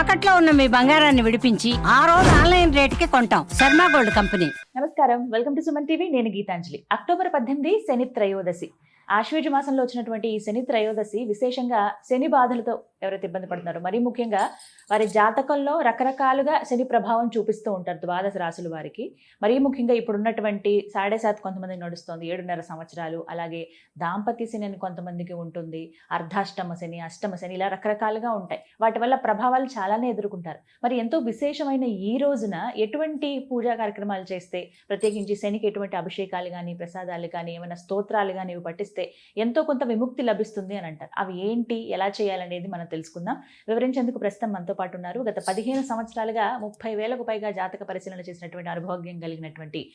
తాకట్లో ఉన్న మీ బంగారాన్ని విడిపించి ఆ రోజు ఆన్లైన్ రేటుకి కొంటాం. Sharma gold company. నమస్కారం. Welcome to Suman TV. నేను గీతాంజలి. అక్టోబర్ పద్దెనిమిది శని త్రయోదశి. ఆశ్వేజ మాసంలో వచ్చినటువంటి ఈ శని త్రయోదశి విశేషంగా శని బాధలతో ఎవరైతే ఇబ్బంది పడుతున్నారో మరీ ముఖ్యంగా వారి జాతకంలో రకరకాలుగా శని ప్రభావం చూపిస్తూ ఉంటారు ద్వాదశ రాసుల వారికి. మరీ ముఖ్యంగా ఇప్పుడున్నటువంటి సాడే సాత్ కొంతమందికి నడుస్తుంది ఏడున్నర సంవత్సరాలు అలాగే దాంపత్య శని అని కొంతమందికి ఉంటుంది అర్ధాష్టమ శని అష్టమ శని ఇలా రకరకాలుగా ఉంటాయి. వాటి వల్ల ప్రభావాలు చాలానే ఎదుర్కొంటారు. మరి ఎంతో విశేషమైన ఈ రోజున ఎటువంటి పూజా కార్యక్రమాలు చేస్తే ప్రత్యేకించి శనికి ఎటువంటి అభిషేకాలు కానీ ప్రసాదాలు కానీ ఏమైనా స్తోత్రాలు కానీ ఇవి పట్టిస్తే ఎంతో కొంత విముక్తి లభిస్తుంది అని అంటారు. అవి ఏంటి? ఎలా చేయాలనేది మనం తెలుసుకుందాం. వివరించేందుకు ప్రస్తుతం మనతో పాటు ఉన్నారు. గత పదిహేను సంవత్సరాలుగా ముప్పై వేలకు పైగా జాతక పరిశీలన చేసినటువంటి అనుభవజ్ఞం కలిగినటువంటి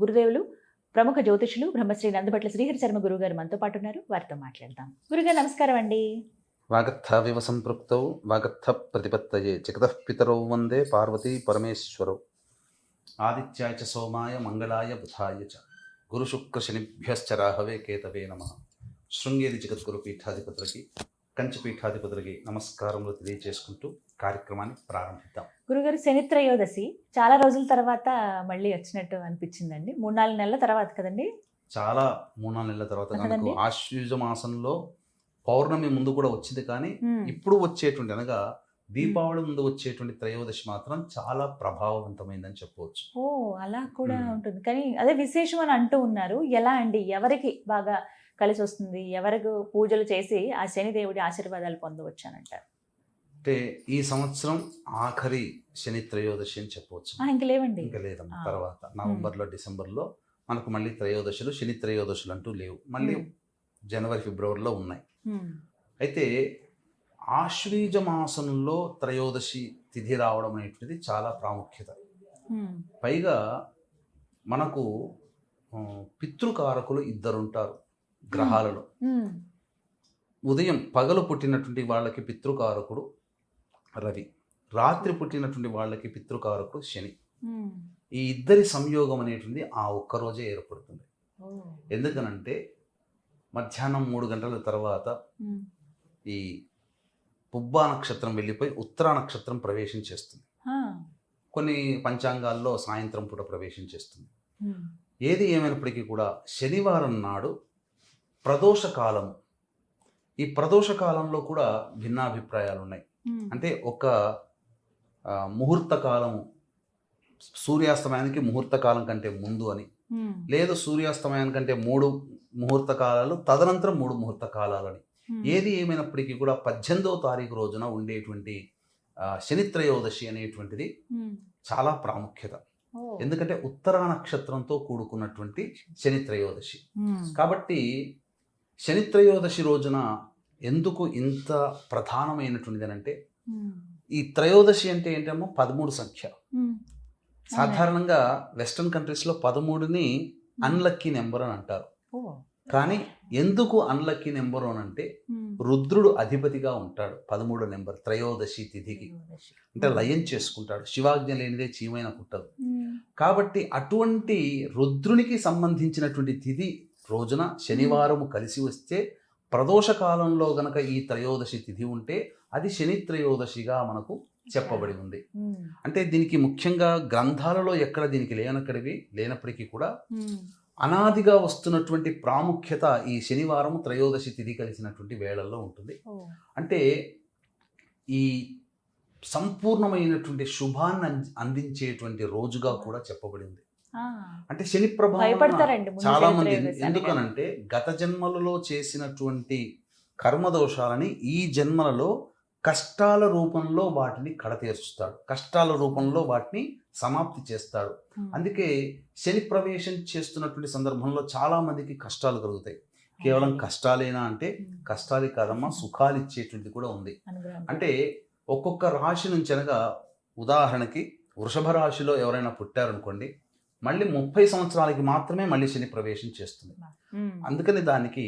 గురుదేవులు ప్రముఖ జ్యోతిషులు బ్రహ్మశ్రీ నందుబట్ల శ్రీహరి శర్మ గురువు గారు మనతో పాటు ఉన్నారు. వారితో మాట్లాడదాం. గురుగారు నమస్కారం అండి. వాగర్థావివ సంపృక్తౌ వాగర్థ ప్రతిపత్తయే జగతఃపితరౌ వందే పార్వతీ పరమేశ్వరౌ. ఆదిత్యాయ చ సోమాయ మంగళాయ బుధాయ చ. గురుశుక్రశనిభ్యశ్చ రాహవే కేతవే నమ. శృంగేరి జగద్గురు పీఠాధిపతులకి కంచి పీఠాధిపతులకి నమస్కారములు తెలియజేసుకుంటూ కార్యక్రమాన్ని ప్రారంభిద్దాం. గురుగారు శని త్రయోదశి చాలా రోజుల తర్వాత మళ్ళీ వచ్చినట్టు అనిపించిందండి. మూడు నాలుగు నెలల తర్వాత కదండి? చాలా మూడు నాలుగు నెలల తర్వాత. మనకు ఆశ్వయుజ మాసంలో పౌర్ణమి ముందు కూడా వచ్చింది కానీ ఇప్పుడు వచ్చేటువంటి అనగా దీపావళి ముందు వచ్చేటువంటి త్రయోదశి మాత్రం చాలా ప్రభావవంతమైందని చెప్పవచ్చు. ఓ అలా కూడా. ఉంటుంది. కానీ అదే విశేషం అని అంటూ ఉన్నారు. ఎలా అండి? ఎవరికి బాగా కలిసి వస్తుంది? ఎవరికి పూజలు చేసి ఆ శని దేవుడి ఆశీర్వాదాలు పొందవచ్చు అని అంటారు అంటే ఈ సంవత్సరం ఆఖరి శని త్రయోదశి అని చెప్పవచ్చు. ఇంక లేవండి. ఇంకా లేదమ్మా. తర్వాత నవంబర్లో డిసెంబర్లో మనకు మళ్ళీ త్రయోదశులు శని త్రయోదశులు అంటూ లేవు. మళ్ళీ. జనవరి ఫిబ్రవరిలో ఉన్నాయి. అయితే ఆశ్వీజ మాసంలో త్రయోదశి తిథి రావడం అనేటువంటిది చాలా ప్రాముఖ్యత. పైగా మనకు పితృకారకులు ఇద్దరు ఉంటారు గ్రహాలలో. ఉదయం పగలు పుట్టినటువంటి వాళ్ళకి పితృకారకుడు రవి రాత్రి పుట్టినటువంటి వాళ్ళకి పితృకారకుడు శని. ఈ ఇద్దరి సంయోగం అనేటువంటి ఆ ఒక్కరోజే ఏర్పడుతుంది. ఎందుకనంటే మధ్యాహ్నం మూడు గంటల తర్వాత. ఈ పుబ్బా నక్షత్రం వెళ్ళిపోయి ఉత్తరా నక్షత్రం ప్రవేశం చేస్తుంది. కొన్ని పంచాంగాల్లో సాయంత్రం పూట ప్రవేశం చేస్తుంది. ఏది ఏమైనప్పటికీ కూడా శనివారం నాడు ప్రదోష కాలం ఈ ప్రదోష కాలంలో కూడా భిన్నాభిప్రాయాలు ఉన్నాయి. అంటే ఒక ఆ, ముహూర్త కాలం సూర్యాస్తమయానికి ముహూర్త కాలం కంటే ముందు అని. లేదు సూర్యాస్తమయానికంటే మూడు ముహూర్త కాలాలు తదనంతరం మూడు ముహూర్త కాలాలని. ఏది ఏమైనప్పటికీ కూడా పద్దెనిమిదవ తారీఖు రోజున ఉండేటువంటి ఆ, శని త్రయోదశి అనేటువంటిది. చాలా ప్రాముఖ్యత. ఎందుకంటే ఉత్తరా నక్షత్రంతో కూడుకున్నటువంటి శని త్రయోదశి మ్మ్. కాబట్టి శని త్రయోదశి రోజున ఎందుకు ఇంత ప్రధానమైనటువంటిది అని అంటే. ఈ త్రయోదశి అంటే ఏంటమ్మో పదమూడు సంఖ్య. సాధారణంగా వెస్ట్రన్ కంట్రీస్లో పదమూడుని అన్లక్కీ నెంబర్ అని అంటారు. కానీ ఎందుకు అన్లక్కీ నెంబర్ అని అంటే మ్మ్. రుద్రుడు అధిపతిగా ఉంటాడు పదమూడు నెంబర్ త్రయోదశి తిథికి. అంటే లయం చేసుకుంటాడు శివాజ్ఞ లేనిదే చీమైన పుట్టదు మ్మ్. కాబట్టి అటువంటి రుద్రునికి సంబంధించినటువంటి తిథి రోజున శనివారము కలిసి వస్తే ప్రదోష కాలంలో గనక ఈ త్రయోదశి తిథి ఉంటే అది శని త్రయోదశిగా మనకు చెప్పబడి ఉంది. అంటే దీనికి ముఖ్యంగా గ్రంథాలలో ఎక్కడ దీనికి లేనక్కడివి లేనప్పటికీ కూడా. అనాదిగా వస్తున్నటువంటి ప్రాముఖ్యత ఈ శనివారం త్రయోదశి తిథి కలిసినటువంటి వేళల్లో ఉంటుంది. అంటే ఈ సంపూర్ణమైనటువంటి శుభాన్ని అంది- అందించేటువంటి రోజుగా కూడా చెప్పబడింది. అంటే శని ప్రభావం చాలా మంది ఎందుకనంటే గత జన్మలలో చేసినటువంటి కర్మదోషాలని ఈ జన్మలలో కష్టాల రూపంలో వాటిని కడతీర్చుతాడు కష్టాల రూపంలో వాటిని సమాప్తి చేస్తాడు. అందుకే శని ప్రవేశం చేస్తున్నటువంటి సందర్భంలో చాలా మందికి కష్టాలు కలుగుతాయి కేవలం కష్టాలేనా అంటే. కష్టాలు కాదమ్మా సుఖాలు ఇచ్చేటువంటిది కూడా ఉంది. అంటే ఒక్కొక్క రాశి నుంచి అనగా ఉదాహరణకి వృషభ రాశిలో ఎవరైనా పుట్టారనుకోండి మళ్ళీ ముప్పై సంవత్సరాలకి మాత్రమే మళ్ళీ శని ప్రవేశం చేస్తుంది. అందుకని దానికి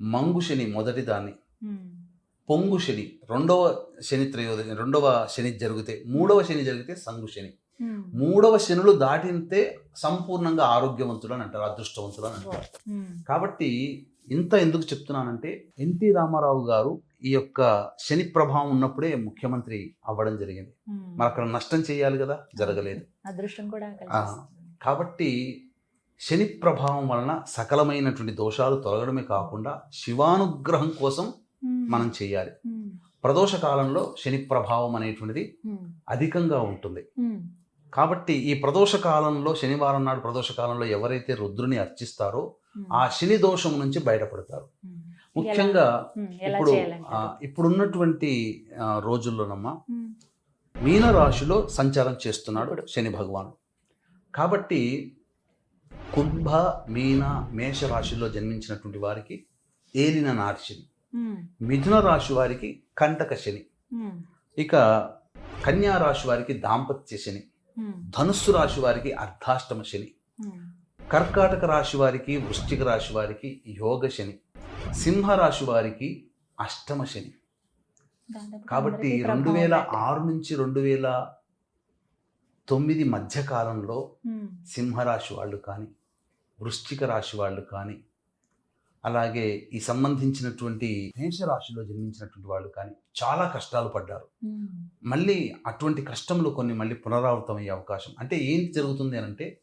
మంగు శని మొదటి దాన్ని. పొంగు శని రెండవ శని త్రయోదశి రెండవ శని జరిగితే మూడవ శని జరిగితే సంగు శని. మూడవ శనులు దాటితే సంపూర్ణంగా ఆరోగ్యవంతులు అని అంటారు అదృష్టవంతులు అని అంటారు మ్మ్. కాబట్టి ఇంత ఎందుకు చెప్తున్నానంటే ఎన్టీ రామారావు గారు ఈ యొక్క శని ప్రభావం ఉన్నప్పుడే ముఖ్యమంత్రి అవ్వడం జరిగింది ఉమ్. మరి అక్కడ నష్టం చేయాలి కదా జరగలేదు అదృష్టం కూడా. కాబట్టి శని ప్రభావం వలన సకలమైనటువంటి దోషాలు తొలగడమే కాకుండా శివానుగ్రహం కోసం. మనం చేయాలి. ప్రదోష కాలంలో శని ప్రభావం అనేటువంటిది. అధికంగా ఉంటుంది. కాబట్టి ఈ ప్రదోష కాలంలో శనివారం నాడు ప్రదోష కాలంలో ఎవరైతే రుద్రుని అర్చిస్తారో. ఆ శని దోషం నుంచి బయటపడతారు. ముఖ్యంగా ఇప్పుడు ఇప్పుడున్నటువంటి రోజుల్లోనమ్మా. మీన రాశిలో సంచారం చేస్తున్నాడు శని భగవానుడు కాబట్టి కుంభ మీన మేష రాశిలో జన్మించినటువంటి వారికి ఏలిన నాటి శని. మిథున రాశి వారికి కంటక శని. ఇక కన్యా రాశి వారికి దాంపత్య శని. ధనుస్సు రాశి వారికి అర్ధాష్టమ శని. కర్కాటక రాశి వారికి వృశ్చిక రాశి వారికి యోగ శని సింహ రాశి వారికి అష్టమ శని కాబట్టి రెండు వేల. ఆరు నుంచి రెండు వేల తొమ్మిది మధ్య కాలంలో. సింహరాశి వాళ్ళు కానీ వృశ్చిక రాశి వాళ్ళు కానీ అలాగే ఈ సంబంధించినటువంటి మేషరాశిలో జన్మించినటువంటి వాళ్ళు కానీ చాలా కష్టాలు పడ్డారు. ఉమ్. మళ్ళీ అటువంటి కష్టంలో కొన్ని మళ్ళీ పునరావృతం అయ్యే అవకాశం. అంటే ఏంటి జరుగుతుంది అని అంటే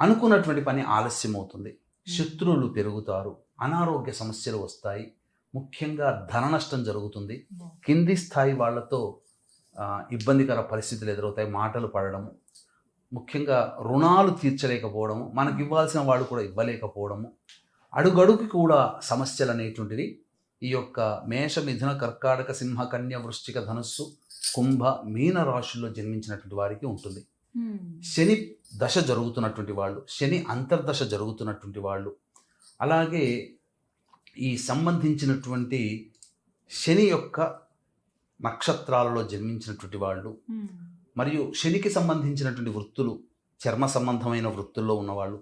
అనుకున్నటువంటి పని ఆలస్యం అవుతుంది శత్రువులు పెరుగుతారు. అనారోగ్య సమస్యలు వస్తాయి. ముఖ్యంగా ధన నష్టం జరుగుతుంది. కింది స్థాయి వాళ్ళతో ఆ, ఇబ్బందికర పరిస్థితులు ఎదురవుతాయి. మాటలు పడడము. ముఖ్యంగా రుణాలు తీర్చలేకపోవడము. మనకి ఇవ్వాల్సిన వాళ్ళు కూడా ఇవ్వలేకపోవడము. అడుగడుగు కూడా సమస్యలు అనేటువంటివి ఈ యొక్క మేష మిథున కర్కాటక సింహ కన్య వృశ్చిక ధనుస్సు కుంభ మీన రాశుల్లో జన్మించినటువంటి వారికి ఉంటుంది. శని దశ జరుగుతున్నటువంటి వాళ్ళు శని అంతర్దశ జరుగుతున్నటువంటి వాళ్ళు అలాగే ఈ సంబంధించినటువంటి శని యొక్క నక్షత్రాలలో జన్మించినటువంటి వాళ్ళు. మరియు శనికి సంబంధించినటువంటి వృత్తులు చర్మ సంబంధమైన వృత్తుల్లో ఉన్నవాళ్ళు.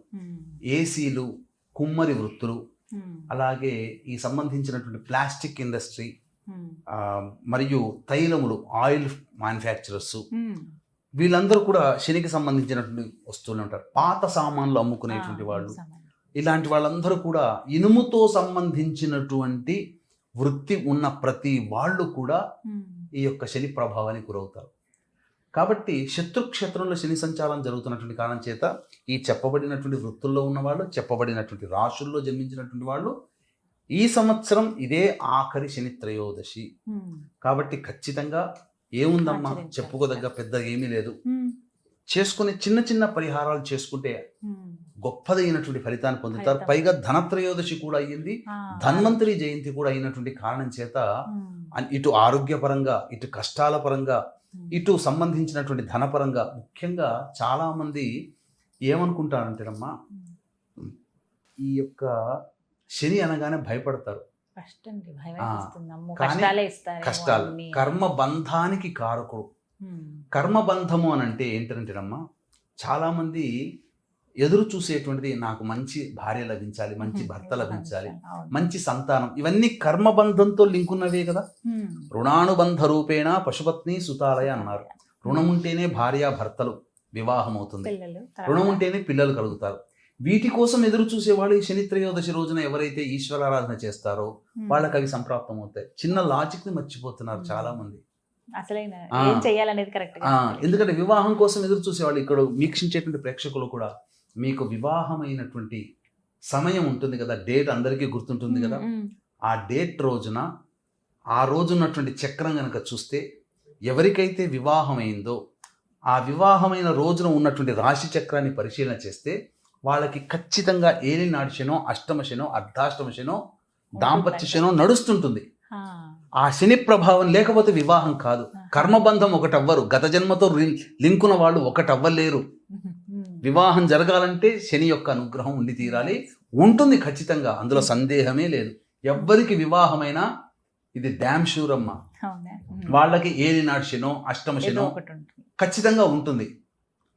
ఏసీలు కుమ్మరి వృత్తులు. అలాగే ఈ సంబంధించినటువంటి ప్లాస్టిక్ ఇండస్ట్రీ మరియు తైలములు ఆయిల్ మ్యానుఫ్యాక్చరర్స్. వీళ్ళందరూ కూడా శనికి సంబంధించినటువంటి వస్తువులు ఉంటారు పాత సామాన్లు అమ్ముకునేటువంటి వాళ్ళు. ఇలాంటి వాళ్ళందరూ కూడా ఇనుముతో సంబంధించినటువంటి వృత్తి ఉన్న ప్రతి వాళ్ళు కూడా. ఈ యొక్క శని ప్రభావానికి గురవుతారు కాబట్టి శత్రుక్షేత్రంలో శని సంచారం జరుగుతున్నటువంటి కారణం చేత ఈ చెప్పబడినటువంటి వృత్తుల్లో ఉన్నవాళ్ళు చెప్పబడినటువంటి రాశుల్లో జన్మించినటువంటి వాళ్ళు ఈ సంవత్సరం ఇదే ఆఖరి శని త్రయోదశి. కాబట్టి ఖచ్చితంగా ఏముందమ్మా. చెప్పుకోదగ్గ పెద్ద ఏమీ లేదు. చేసుకునే చిన్న చిన్న పరిహారాలు చేసుకుంటే. గొప్పదైనటువంటి ఫలితాన్ని పొందుతారు. పైగా ధనత్రయోదశి కూడా అయ్యింది. ధన్వంతరి జయంతి కూడా అయినటువంటి కారణం చేత ఇటు ఆరోగ్యపరంగా ఇటు కష్టాల పరంగా. ఇటు సంబంధించినటువంటి ధనపరంగా ముఖ్యంగా చాలా మంది ఏమనుకుంటారంటేనమ్మా ఈ యొక్క శని అనగానే భయపడతారు. కష్టాలే కర్మ బంధానికి కారకుడు. కర్మ బంధము అని అంటే ఏంటంటేనమ్మా చాలా మంది ఎదురు చూసేటువంటిది నాకు మంచి భార్య లభించాలి మంచి భర్త లభించాలి మంచి సంతానం. ఇవన్నీ కర్మబంధంతో లింక్ ఉన్నవే కదా? రుణానుబంధ రూపేణ పశుపత్ని సుతాలయ అన్నారు. రుణం ఉంటేనే భార్య భర్తలు వివాహం అవుతుంది రుణం ఉంటేనే పిల్లలు కలుగుతారు. వీటి కోసం ఎదురు చూసేవాళ్ళు ఈ శని త్రయోదశి రోజున ఎవరైతే ఈశ్వరారాధన చేస్తారో వాళ్ళకి అవి సంప్రాప్తం అవుతాయి చిన్న లాజిక్ని మర్చిపోతున్నారు చాలా మంది ఎందుకంటే వివాహం కోసం ఎదురు చూసేవాళ్ళు ఇక్కడ వీక్షించేటువంటి ప్రేక్షకులు కూడా మీకు వివాహమైనటువంటి సమయం ఉంటుంది కదా డేట్ అందరికీ గుర్తుంటుంది కదా ఆ డేట్ రోజున ఆ రోజు ఉన్నటువంటి చక్రం కనుక చూస్తే ఎవరికైతే వివాహమైందో ఆ వివాహమైన రోజున ఉన్నటువంటి రాశి చక్రాన్ని పరిశీలన చేస్తే వాళ్ళకి ఖచ్చితంగా ఏలినాడు శనో అష్టమ శనో అర్ధాష్టమ శనో దాంపత్య శనో నడుస్తుంటుంది. ఆ. శని ప్రభావం లేకపోతే వివాహం కాదు. కర్మబంధం ఒకటవ్వరు. గత జన్మతో లింకున వాళ్ళు ఒకటవ్వలేరు. వివాహం జరగాలంటే శని యొక్క అనుగ్రహం ఉండి తీరాలి. ఉంటుంది ఖచ్చితంగా. అందులో సందేహమే లేదు. ఎవ్వరికి వివాహమైనా ఇది డ్యామ్ షూర్ అమ్మ వాళ్ళకి ఏలినాడు శనో అష్టమ శనో ఖచ్చితంగా ఉంటుంది.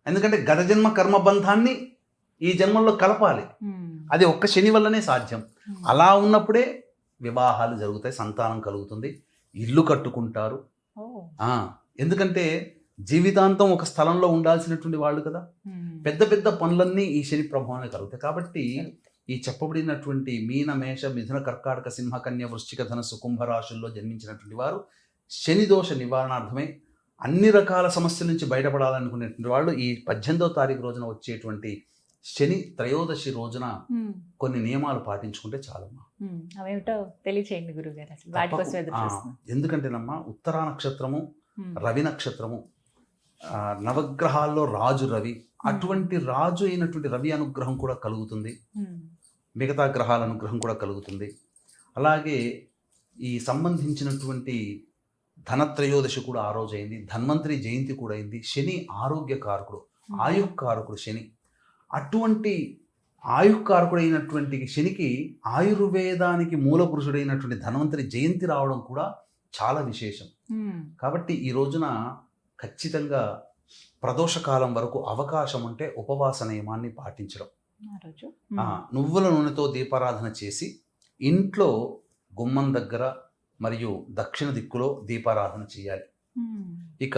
ఎందుకంటే గత జన్మ కర్మబంధాన్ని ఈ జన్మల్లో కలపాలి. అది ఒక్క శని వల్లనే సాధ్యం. అలా ఉన్నప్పుడే వివాహాలు జరుగుతాయి సంతానం కలుగుతుంది. ఇల్లు కట్టుకుంటారు. ఎందుకంటే జీవితాంతం ఒక స్థలంలో ఉండాల్సినటువంటి వాళ్ళు కదా. పెద్ద పెద్ద పనులన్నీ ఈ శని ప్రభావాన్ని కలుగుతాయి. కాబట్టి ఈ చెప్పబడినటువంటి మీన మేష మిథున కర్కాటక సింహ కన్య వృశ్చిక ధనస్సు కుంభ రాశుల్లో జన్మించినటువంటి వారు శని దోష నివారణార్థమై అన్ని రకాల సమస్యల నుంచి బయటపడాలనుకునేటువంటి వాళ్ళు ఈ పద్దెనిమిదో తారీఖు రోజున వచ్చేటువంటి శని త్రయోదశి రోజున కొన్ని నియమాలు పాటించుకుంటే చాలమ్మా. అవేమిటో తెలియచేయండి గురుగారు ఎందుకంటేనమ్మా ఉత్తరా నక్షత్రము రవి నక్షత్రము నవగ్రహాల్లో రాజు రవి. అటువంటి రాజు అయినటువంటి రవి అనుగ్రహం కూడా కలుగుతుంది. మిగతా గ్రహాల అనుగ్రహం కూడా కలుగుతుంది. అలాగే ఈ సంబంధించినటువంటి ధనత్రయోదశి కూడా ఆ రోజు అయింది. ధన్వంతరి జయంతి కూడా అయింది. శని ఆరోగ్యకారకుడు ఆయుక్కారకుడు శని. అటువంటి ఆయుక్కారకుడైనటువంటి శనికి ఆయుర్వేదానికి మూల పురుషుడైనటువంటి ధన్వంతరి జయంతి రావడం కూడా చాలా విశేషం. కాబట్టి ఈ రోజున ఖచ్చితంగా ప్రదోషకాలం వరకు అవకాశం ఉంటే ఉపవాస నియమాన్ని పాటించడం నువ్వుల నూనెతో దీపారాధన చేసి ఇంట్లో గుమ్మం దగ్గర మరియు దక్షిణ దిక్కులో దీపారాధన చేయాలి. ఇక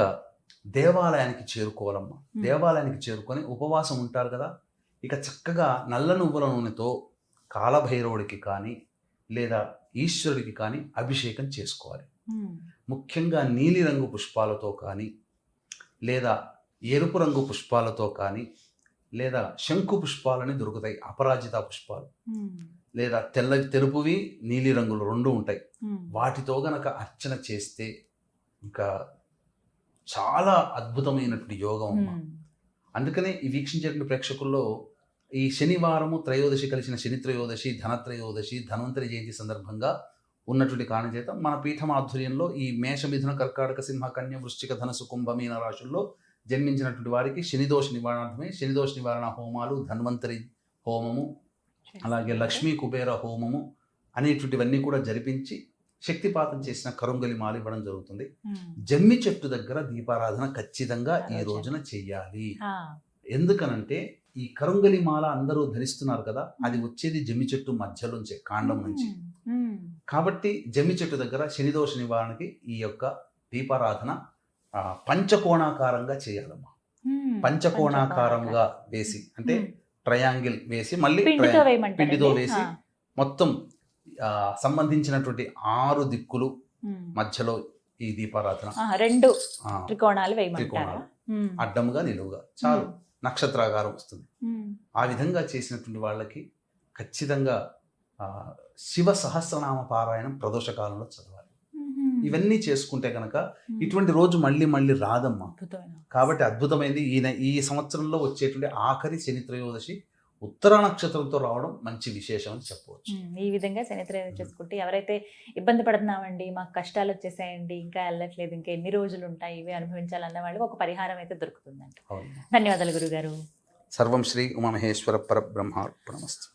దేవాలయానికి చేరుకోవాలమ్మా. దేవాలయానికి చేరుకొని ఉపవాసం ఉంటారు కదా? ఇక చక్కగా నల్ల నువ్వుల నూనెతో కాలభైరవుడికి కానీ లేదా ఈశ్వరుడికి కానీ అభిషేకం చేసుకోవాలి. ముఖ్యంగా నీలిరంగు పుష్పాలతో కానీ లేదా ఎరుపు రంగు పుష్పాలతో కానీ లేదా శంకు పుష్పాలని దొరుకుతాయి అపరాజిత పుష్పాలు. ఉమ్, లేదా తెల్ల తెలుపువి నీలి రంగులు రెండు ఉంటాయి. ఉమ్, వాటితో గనక అర్చన చేస్తే ఇంకా చాలా అద్భుతమైనటువంటి యోగం అమ్మ. ఉమ్, అందుకనే ఈ వీక్షించేటువంటి ప్రేక్షకుల్లో ఈ శనివారము త్రయోదశి కలిసిన శని త్రయోదశి ధనత్రయోదశి ధన్వంతరి జయంతి సందర్భంగా ఉన్నటువంటి కారణం చేత మన పీఠం ఆధ్వర్యంలో ఈ మేష మిథున కర్కాటక సింహ కన్య వృశ్చిక ధనసు కుంభ మీన రాశుల్లో జన్మించినటువంటి వారికి శనిదోష నివారణార్థమే శనిదోష నివారణ హోమాలు ధన్వంతరి హోమము అలాగే లక్ష్మీ కుబేర హోమము అనేటువంటివన్నీ కూడా జరిపించి శక్తిపాతం చేసిన కరుంగలి మాలు ఇవ్వడం జరుగుతుంది. జమ్మి చెట్టు దగ్గర దీపారాధన ఖచ్చితంగా ఈ. రోజున చెయ్యాలి. ఎందుకనంటే ఈ కరుంగలి మాల అందరూ ధరిస్తున్నారు కదా అది వచ్చేది జమ్మి చెట్టు మధ్యలోంచే కాండం నుంచి. కాబట్టి జమ్మి చెట్టు దగ్గర శనిదోష నివారణకి ఈ యొక్క దీపారాధన పంచకోణాకారంగా చేయాలమ్మా. పంచకోణాకారంగా వేసి అంటే ట్రయాంగిల్ వేసి మళ్ళీ పిండితో వేసి మొత్తం సంబంధించినటువంటి ఆరు దిక్కులు మధ్యలో ఈ దీపారాధన. రెండు త్రికోణాలు త్రికోణాలు. అడ్డముగా నిలువుగా. చాలు. నక్షత్రాకారం వస్తుంది. ఆ విధంగా చేసినటువంటి వాళ్ళకి ఖచ్చితంగా శివ సహస్రనామ పారాయణం ప్రదోష కాలంలో చదవాలి. ఇవన్నీ చేసుకుంటే కనుక ఇటువంటి రోజు మళ్ళీ మళ్ళీ రాదమ్మా. కాబట్టి అద్భుతమైంది. ఈ నె- ఈ సంవత్సరంలో వచ్చేటువంటి ఆఖరి శని త్రయోదశి ఉత్తర నక్షత్రంతో రావడం మంచి విశేషం అని చెప్పవచ్చు. ఈ విధంగా శనిత్రయం చేసుకుంటే ఎవరైతే ఇబ్బంది పడుతున్నామండి మాకు కష్టాలు వచ్చేసాయండి ఇంకా వెళ్ళట్లేదు ఇంకా ఎన్ని రోజులు ఉంటాయి ఇవి అనుభవించాలన్న వాళ్ళకి ఒక పరిహారం అయితే దొరుకుతుందండి ధన్యవాదాలు గురుగారు. సర్వం శ్రీ ఉమామహేశ్వర పరబ్రహ్మార్పణమస్తు.